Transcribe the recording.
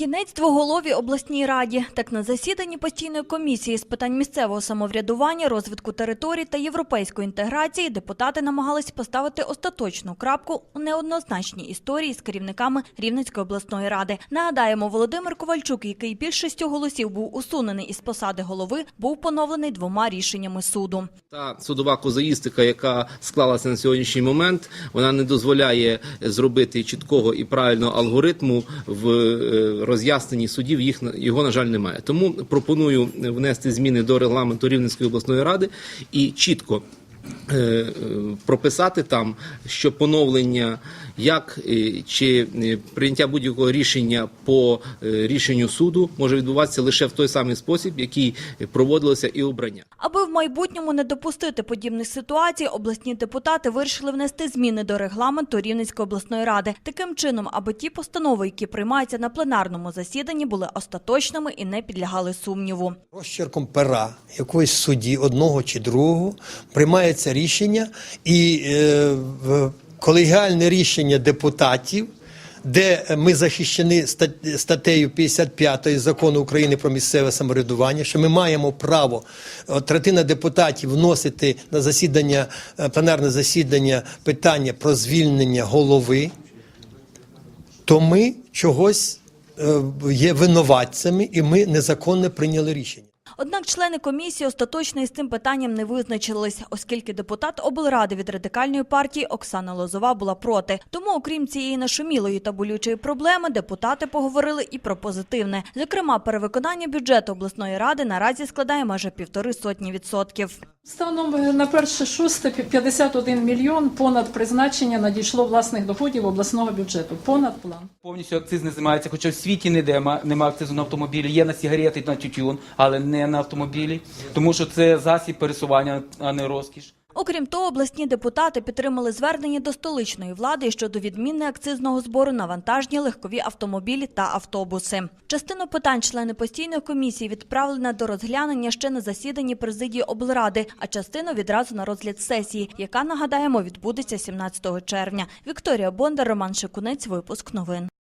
Кінець двоголовій обласній раді. Так на засіданні постійної комісії з питань місцевого самоврядування, розвитку територій та європейської інтеграції депутати намагались поставити остаточну крапку у неоднозначній історії з керівниками Рівненської обласної ради. Нагадаємо, Володимир Ковальчук, який більшістю голосів був усунений із посади голови, був поновлений двома рішеннями суду. Та судова козаїстика, яка склалася на сьогоднішній момент, вона не дозволяє зробити чіткого і правильного алгоритму в е, роз'ясненні судів. Їх його на жаль немає. Тому пропоную внести зміни до регламенту Рівненської обласної ради і чітко. е, е, Прописати там, що поновлення як е, чи е, прийняття будь-якого рішення по е, рішенню суду може відбуватися лише в той самий спосіб, який проводилося і обрання. Аби в майбутньому не допустити подібних ситуацій, обласні депутати вирішили внести зміни до регламенту Рівненської обласної ради. Таким чином, аби ті постанови, які приймаються на пленарному засіданні, були остаточними і не підлягали сумніву. Розчерком пера якогось судді одного чи другого приймається рішення і е, колегіальне рішення депутатів. Де ми захищені стат- статтею 55 закону України про місцеве самоврядування, що ми маємо право е, третина депутатів вносити на засідання, е, пленарне засідання питання про звільнення голови, то ми чогось е, є винуватцями, і ми незаконно прийняли рішення. Однак члени комісії остаточно із цим питанням не визначились, оскільки депутат облради від радикальної партії Оксана Лозова була проти. Тому, окрім цієї нашумілої та болючої проблеми, депутати поговорили і про позитивне. Зокрема, перевиконання бюджету обласної ради наразі складає майже півтори сотні відсотків. Станом е, на перше шосте 51 мільйон понад призначення надійшло власних доходів обласного бюджету. Понад план. Повністю акциз не знімається, хоча в світі ніде ма- нема акцизу на автомобілі. Є на сигарети на тютюн, але не на автомобілі, тому що це засіб пересування, а не розкіш. Окрім того, обласні депутати підтримали звернення до столичної влади щодо відміни акцизного збору на вантажні легкові автомобілі та автобуси. Частину питань члени постійної комісії відправлена до розглянення ще на засіданні президії облради, а частину відразу на розгляд сесії, яка нагадаємо відбудеться 17 червня. Вікторія Бондар, Роман Шикунець. Випуск новин.